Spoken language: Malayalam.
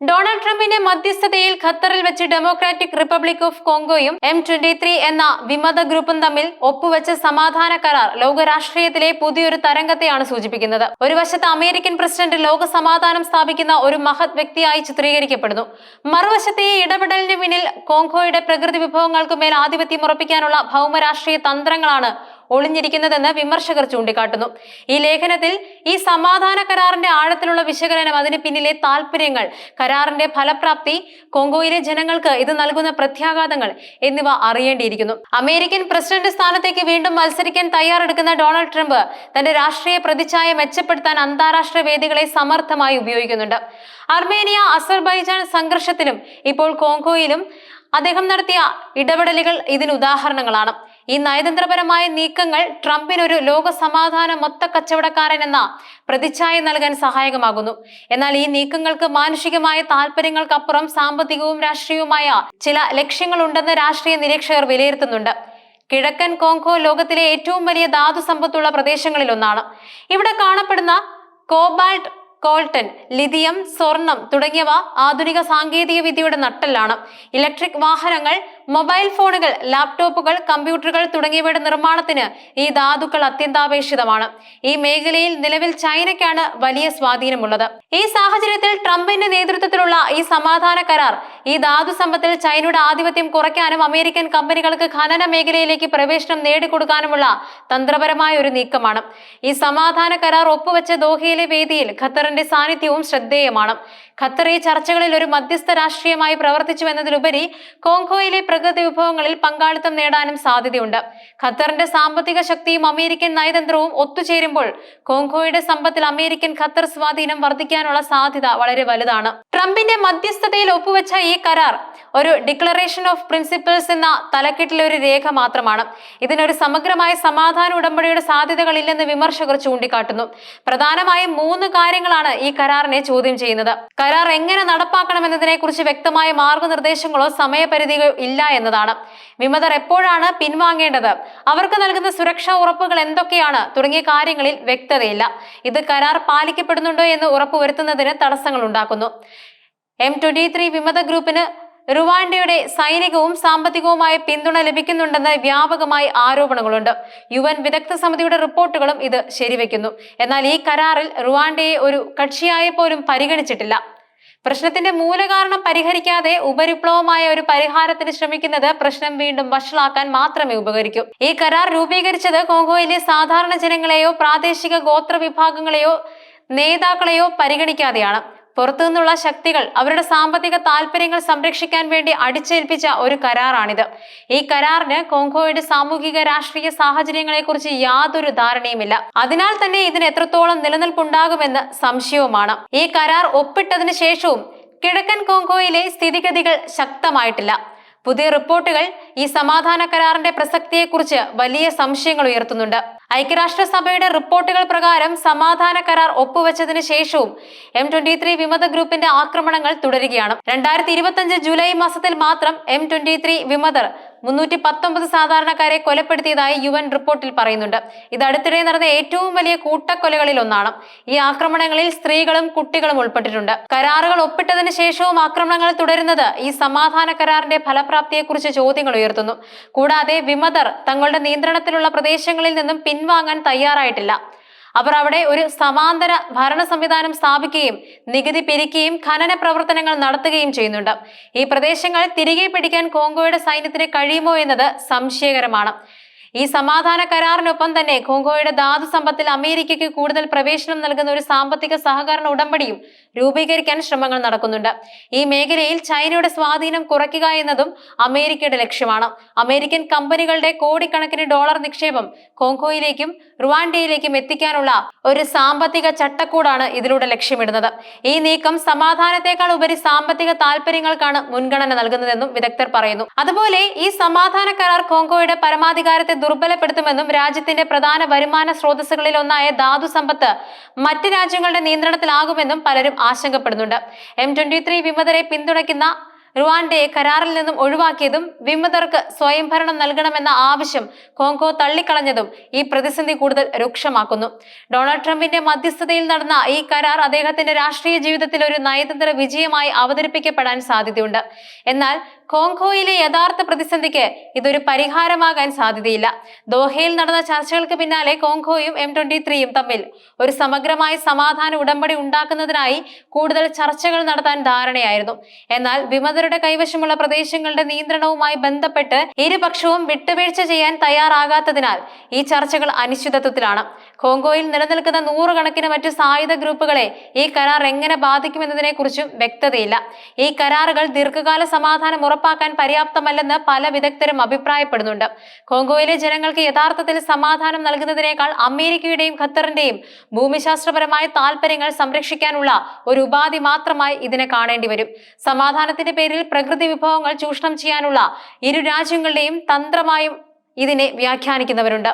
ഡൊണാൾഡ് ട്രംപിന്റെ മധ്യസ്ഥതയിൽ ഖത്തറിൽ വെച്ച് ഡെമോക്രാറ്റിക് റിപ്പബ്ലിക് ഓഫ് കോങ്കോയും എം ട്വന്റി ത്രീ എന്ന വിമത ഗ്രൂപ്പും തമ്മിൽ ഒപ്പുവെച്ച സമാധാന കരാർ ലോക രാഷ്ട്രീയത്തിലെ പുതിയൊരു തരംഗത്തെയാണ് സൂചിപ്പിക്കുന്നത്. ഒരു വശത്ത് അമേരിക്കൻ പ്രസിഡന്റ് ലോക സമാധാനം സ്ഥാപിക്കുന്ന ഒരു മഹത് വ്യക്തിയായി ചിത്രീകരിക്കപ്പെടുന്നു. മറുവശത്തെ ഈ ഇടപെടലിന് പിന്നിൽ കോങ്കോയുടെ പ്രകൃതി വിഭവങ്ങൾക്ക് മേൽ ആധിപത്യം ഉറപ്പിക്കാനുള്ള ഭൗമരാഷ്ട്രീയ തന്ത്രങ്ങളാണ് ഒളിഞ്ഞിരിക്കുന്നതെന്ന് വിമർശകർ ചൂണ്ടിക്കാട്ടുന്നു. ഈ ലേഖനത്തിൽ ഈ സമാധാന കരാറിന്റെ ആഴത്തിലുള്ള വിശകലനം അതിന് പിന്നിലെ താല്പര്യങ്ങൾ കരാറിന്റെ ഫലപ്രാപ്തി കോങ്കോയിലെ ജനങ്ങൾക്ക് ഇത് നൽകുന്ന പ്രത്യാഘാതങ്ങൾ എന്നിവ അറിയേണ്ടിയിരിക്കുന്നു. അമേരിക്കൻ പ്രസിഡന്റ് സ്ഥാനത്തേക്ക് വീണ്ടും മത്സരിക്കാൻ തയ്യാറെടുക്കുന്ന ഡൊണാൾഡ് ട്രംപ് തന്റെ രാഷ്ട്രീയ പ്രതിച്ഛായ മെച്ചപ്പെടുത്താൻ അന്താരാഷ്ട്ര വേദികളെ സമർത്ഥമായി ഉപയോഗിക്കുന്നുണ്ട്. അർമേനിയ അസർബൈജാൻ സംഘർഷത്തിലും ഇപ്പോൾ കോങ്കോയിലും അദ്ദേഹം നടത്തിയ ഇടപെടലുകൾ ഇതിന് ഉദാഹരണങ്ങളാണ്. ഈ നയതന്ത്രപരമായ നീക്കങ്ങൾ ട്രംപിനൊരു ലോക സമാധാന മൊത്ത കച്ചവടക്കാരൻ എന്ന പ്രതിച്ഛായ നൽകാൻ സഹായകമാകുന്നു. എന്നാൽ ഈ നീക്കങ്ങൾക്ക് മാനുഷികമായ താല്പര്യങ്ങൾക്കപ്പുറം സാമ്പത്തികവും രാഷ്ട്രീയവുമായ ചില ലക്ഷ്യങ്ങളുണ്ടെന്ന് രാഷ്ട്രീയ നിരീക്ഷകർ വിലയിരുത്തുന്നുണ്ട്. കിഴക്കൻ കോങ്കോ ലോകത്തിലെ ഏറ്റവും വലിയ ധാതു സമ്പത്തുള്ള പ്രദേശങ്ങളിൽ ഒന്നാണ്. ഇവിടെ കാണപ്പെടുന്ന കോബാൾട്ട് കോൾട്ടൺ ലിഥിയം സ്വർണം തുടങ്ങിയവ ആധുനിക സാങ്കേതിക വിദ്യയുടെ നട്ടെല്ലാണ്. ഇലക്ട്രിക് വാഹനങ്ങൾ മൊബൈൽ ഫോണുകൾ ലാപ്ടോപ്പുകൾ കമ്പ്യൂട്ടറുകൾ തുടങ്ങിയവയുടെ നിർമ്മാണത്തിന് ഈ ധാതുക്കൾ അത്യന്താപേക്ഷിതമാണ്. ഈ മേഖലയിൽ നിലവിൽ ചൈനയ്ക്കാണ് വലിയ സ്വാധീനമുള്ളത്. ഈ സാഹചര്യത്തിൽ ട്രംപിന്റെ നേതൃത്വത്തിലുള്ള ഈ സമാധാന കരാർ ഈ ധാതു സമ്പത്തിൽ ചൈനയുടെ ആധിപത്യം കുറയ്ക്കാനും അമേരിക്കൻ കമ്പനികൾക്ക് ഖനന മേഖലയിലേക്ക് പ്രവേശനം നേടിക്കൊടുക്കാനുമുള്ള തന്ത്രപരമായ ഒരു നീക്കമാണ്. ഈ സമാധാന കരാർ ഒപ്പുവെച്ച ദോഹയിലെ വേദിയിൽ ഖത്തറിന്റെ സാന്നിധ്യവും ശ്രദ്ധേയമാണ്. ഖത്തർ ഈ ചർച്ചകളിൽ ഒരു മധ്യസ്ഥ രാഷ്ട്രീയമായി പ്രവർത്തിച്ചു എന്നതിലുപരി കോങ്കോയിലെ പ്രകൃതി വിഭവങ്ങളിൽ പങ്കാളിത്തം നേടാനും സാധ്യതയുണ്ട്. ഖത്തറിന്റെ സാമ്പത്തിക ശക്തിയും അമേരിക്കൻ നയതന്ത്രവും ഒത്തുചേരുമ്പോൾ കോങ്കോയുടെ സമ്പത്തിൽ അമേരിക്കൻ ഖത്തർ സ്വാധീനം വർദ്ധിക്കാനുള്ള സാധ്യത വളരെ വലുതാണ്. ട്രംപിന്റെ മധ്യസ്ഥതയിൽ ഒപ്പുവെച്ച ഈ കരാർ ഒരു ഡിക്ലറേഷൻ ഓഫ് പ്രിൻസിപ്പിൾസ് എന്ന തലക്കെട്ടിലെ ഒരു രേഖ മാത്രമാണ്. ഇതിനൊരു സമഗ്രമായ സമാധാന ഉടമ്പടിയുടെ സാധ്യതകളില്ലെന്ന് വിമർശകർ ചൂണ്ടിക്കാട്ടുന്നു. പ്രധാനമായും മൂന്ന് കാര്യങ്ങളാണ് ഈ കരാറിനെ ചോദ്യം ചെയ്യുന്നത്. കരാർ എങ്ങനെ നടപ്പാക്കണമെന്നതിനെ കുറിച്ച് വ്യക്തമായ മാർഗനിർദ്ദേശങ്ങളോ സമയപരിധിയോ ഇല്ല എന്നതാണ്. വിമതർ എപ്പോഴാണ് പിൻവാങ്ങേണ്ടത്? അവർക്ക് നൽകുന്ന സുരക്ഷാ ഉറപ്പുകൾ എന്തൊക്കെയാണ്? തുടങ്ങിയ കാര്യങ്ങളിൽ വ്യക്തതയില്ല. ഇത് കരാർ പാലിക്കപ്പെടുന്നുണ്ടോ എന്ന് ഉറപ്പുവരുത്തുന്നതിന് തടസ്സങ്ങൾ ഉണ്ടാക്കുന്നു. എം ട്വന്റി ത്രീ വിമത ഗ്രൂപ്പിന് റുവാൻഡയുടെ സൈനികവും സാമ്പത്തികവുമായ പിന്തുണ ലഭിക്കുന്നുണ്ടെന്ന് വ്യാപകമായി ആരോപണങ്ങളുണ്ട്. യു എൻ വിദഗ്ധ സമിതിയുടെ റിപ്പോർട്ടുകളും ഇത് ശരിവെക്കുന്നു. എന്നാൽ ഈ കരാറിൽ റുവാൻഡയെ ഒരു കക്ഷിയായ പോലും പരിഗണിച്ചിട്ടില്ല. പ്രശ്നത്തിന്റെ മൂലകാരണം പരിഹരിക്കാതെ ഉപരിപ്ലവമായ ഒരു പരിഹാരത്തിന് ശ്രമിക്കുന്നത് പ്രശ്നം വീണ്ടും വഷളാക്കാൻ മാത്രമേ ഉപകരിക്കൂ. ഈ കരാർ രൂപീകരിച്ചത് കോങ്കോയിലെ സാധാരണ ജനങ്ങളെയോ പ്രാദേശിക ഗോത്ര വിഭാഗങ്ങളെയോ നേതാക്കളെയോ പരിഗണിക്കാതെയാണ്. പുറത്തുനിന്നുള്ള ശക്തികൾ അവരുടെ സാമ്പത്തിക താല്പര്യങ്ങൾ സംരക്ഷിക്കാൻ വേണ്ടി അടിച്ചേൽപ്പിച്ച ഒരു കരാറാണിത്. ഈ കരാറിന് കോങ്കോയുടെ സാമൂഹിക രാഷ്ട്രീയ സാഹചര്യങ്ങളെക്കുറിച്ച് യാതൊരു ധാരണയുമില്ല. അതിനാൽ തന്നെ ഇതിന് എത്രത്തോളം നിലനിൽപ്പുണ്ടാകുമെന്ന് സംശയവുമാണ്. ഈ കരാർ ഒപ്പിട്ടതിന് ശേഷവും കിഴക്കൻ കോങ്കോയിലെ സ്ഥിതിഗതികൾ ശക്തമായിട്ടില്ല. പുതിയ റിപ്പോർട്ടുകൾ ഈ സമാധാന കരാറിന്റെ പ്രസക്തിയെക്കുറിച്ച് വലിയ സംശയങ്ങൾ ഉയർത്തുന്നുണ്ട്. ഐക്യരാഷ്ട്രസഭയുടെ റിപ്പോർട്ടുകൾ പ്രകാരം സമാധാന കരാർ ഒപ്പുവെച്ചതിന് ശേഷവും എം ട്വന്റി ത്രീ വിമത ഗ്രൂപ്പിന്റെ ആക്രമണങ്ങൾ തുടരുകയാണ്. രണ്ടായിരത്തി ഇരുപത്തി ജൂലൈ മാസത്തിൽ മാത്രം എം ട്വന്റി ത്രീ വിമതർ മുന്നൂറ്റി പത്തൊമ്പത് സാധാരണക്കാരെ കൊലപ്പെടുത്തിയതായി യു എൻ റിപ്പോർട്ടിൽ പറയുന്നുണ്ട്. ഇത് അടുത്തിടെ നടന്ന ഏറ്റവും വലിയ കൂട്ടക്കൊലകളിൽ ഒന്നാണ്. ഈ ആക്രമണങ്ങളിൽ സ്ത്രീകളും കുട്ടികളും ഉൾപ്പെട്ടിട്ടുണ്ട്. കരാറുകൾ ഒപ്പിട്ടതിന് ശേഷവും ആക്രമണങ്ങൾ തുടരുന്നത് ഈ സമാധാന കരാറിന്റെ ഫലപ്രാപ്തിയെക്കുറിച്ച് ചോദ്യങ്ങൾ ഉയർത്തുന്നു. കൂടാതെ വിമതർ തങ്ങളുടെ നിയന്ത്രണത്തിലുള്ള പ്രദേശങ്ങളിൽ നിന്നും പിൻവാങ്ങാൻ തയ്യാറായിട്ടില്ല. അവർ അവിടെ ഒരു സമാന്തര ഭരണ സംവിധാനം സ്ഥാപിക്കുകയും നികുതി പിരിക്കുകയും ഖനന പ്രവർത്തനങ്ങൾ നടത്തുകയും ചെയ്യുന്നുണ്ട്. ഈ പ്രദേശങ്ങൾ തിരികെ പിടിക്കാൻ കോങ്കോയുടെ സൈന്യത്തിന് കഴിയുമോ എന്നത് സംശയകരമാണ്. ഈ സമാധാന കരാറിനൊപ്പം തന്നെ കോങ്കോയുടെ ധാതു സമ്പത്തിൽ അമേരിക്കയ്ക്ക് കൂടുതൽ പ്രവേശനം നൽകുന്ന ഒരു സാമ്പത്തിക സഹകരണ ഉടമ്പടിയും രൂപീകരിക്കാൻ ശ്രമങ്ങൾ നടക്കുന്നുണ്ട്. ഈ മേഖലയിൽ ചൈനയുടെ സ്വാധീനം കുറയ്ക്കുക എന്നതും അമേരിക്കയുടെ ലക്ഷ്യമാണ്. അമേരിക്കൻ കമ്പനികളുടെ കോടിക്കണക്കിന് ഡോളർ നിക്ഷേപം കോങ്കോയിലേക്കും റുവാൻഡയിലേക്കും എത്തിക്കാനുള്ള ഒരു സാമ്പത്തിക ചട്ടക്കൂടാണ് ഇതിലൂടെ ലക്ഷ്യമിടുന്നത്. ഈ നീക്കം സമാധാനത്തെക്കാൾ ഉപരി സാമ്പത്തിക താല്പര്യങ്ങൾക്കാണ് മുൻഗണന നൽകുന്നതെന്നും വിദഗ്ധർ പറയുന്നു. അതുപോലെ ഈ സമാധാന കരാർ കോങ്കോയുടെ പരമാധികാരത്തെ ദുർബലപ്പെടുത്തുമെന്നും രാജ്യത്തിന്റെ പ്രധാന വരുമാന സ്രോതസ്സുകളിൽ ഒന്നായ ധാതു സമ്പത്ത് മറ്റ് രാജ്യങ്ങളുടെ നിയന്ത്രണത്തിലാകുമെന്നും പലരും ആശങ്കപ്പെടുന്നുണ്ട്. എം ട്വന്റി ത്രീ വിമതരെ പിന്തുണയ്ക്കുന്ന റുവാണ്ടയെ കരാറിൽ നിന്നും ഒഴിവാക്കിയതും വിമതർക്ക് സ്വയംഭരണം നൽകണമെന്ന ആവശ്യം കോങ്കോ തള്ളിക്കളഞ്ഞതും ഈ പ്രതിസന്ധി കൂടുതൽ രൂക്ഷമാക്കുന്നു. ഡൊണാൾഡ് ട്രംപിന്റെ മധ്യസ്ഥതയിൽ നടന്ന ഈ കരാർ അദ്ദേഹത്തിന്റെ രാഷ്ട്രീയ ജീവിതത്തിൽ ഒരു നയതന്ത്ര വിജയമായി അവതരിപ്പിക്കപ്പെടാൻ സാധ്യതയുണ്ട്. എന്നാൽ കോങ്കോയിലെ യഥാർത്ഥ പ്രതിസന്ധിക്ക് ഇതൊരു പരിഹാരമാകാൻ സാധ്യതയില്ല. ദോഹയിൽ നടന്ന ചർച്ചകൾക്ക് പിന്നാലെ കോങ്കോയും എം ട്വന്റി ത്രീയും തമ്മിൽ ഒരു സമഗ്രമായ സമാധാന ഉടമ്പടി ഉണ്ടാക്കുന്നതിനായി കൂടുതൽ ചർച്ചകൾ നടത്താൻ ധാരണയായിരുന്നു. എന്നാൽ വിമതരുടെ കൈവശമുള്ള പ്രദേശങ്ങളുടെ നിയന്ത്രണവുമായി ബന്ധപ്പെട്ട് ഇരുപക്ഷവും വിട്ടുവീഴ്ച ചെയ്യാൻ തയ്യാറാകാത്തതിനാൽ ഈ ചർച്ചകൾ അനിശ്ചിതത്വത്തിലാണ്. കോങ്കോയിൽ നിലനിൽക്കുന്ന നൂറുകണക്കിന് മറ്റ് സായുധ ഗ്രൂപ്പുകളെ ഈ കരാർ എങ്ങനെ ബാധിക്കുമെന്നതിനെ കുറിച്ചും വ്യക്തതയില്ല. ഈ കരാറുകൾ ദീർഘകാല സമാധാനം ഉറപ്പാക്കാൻ പര്യാപ്തമല്ലെന്ന് പല വിദഗ്ധരും അഭിപ്രായപ്പെടുന്നുണ്ട്. കോങ്കോയിലെ ജനങ്ങൾക്ക് യഥാർത്ഥത്തിൽ സമാധാനം നൽകുന്നതിനേക്കാൾ അമേരിക്കയുടെയും ഖത്തറിന്റെയും ഭൂമിശാസ്ത്രപരമായ താല്പര്യങ്ങൾ സംരക്ഷിക്കാനുള്ള ഒരു ഉപാധി മാത്രമായി ഇതിനെ കാണേണ്ടി വരും സമാധാനത്തിന്റെ പേരിൽ പ്രകൃതി വിഭവങ്ങൾ ചൂഷണം ചെയ്യാനുള്ള ഇരു രാജ്യങ്ങളുടെയും തന്ത്രമായും ഇതിനെ വ്യാഖ്യാനിക്കുന്നവരുണ്ട്.